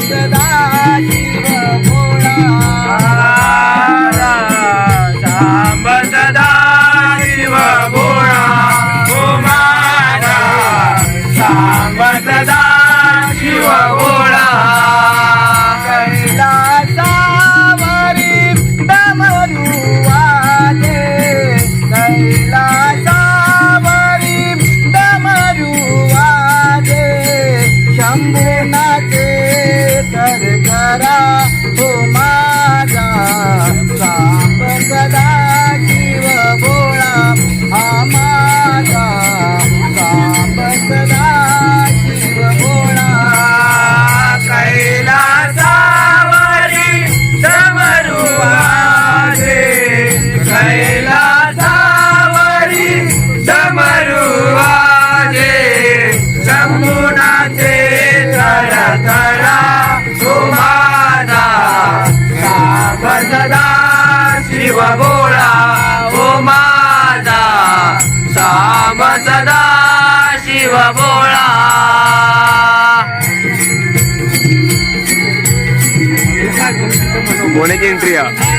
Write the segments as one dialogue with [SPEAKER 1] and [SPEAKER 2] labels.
[SPEAKER 1] Samb
[SPEAKER 2] Andrea.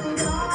[SPEAKER 1] Thank you.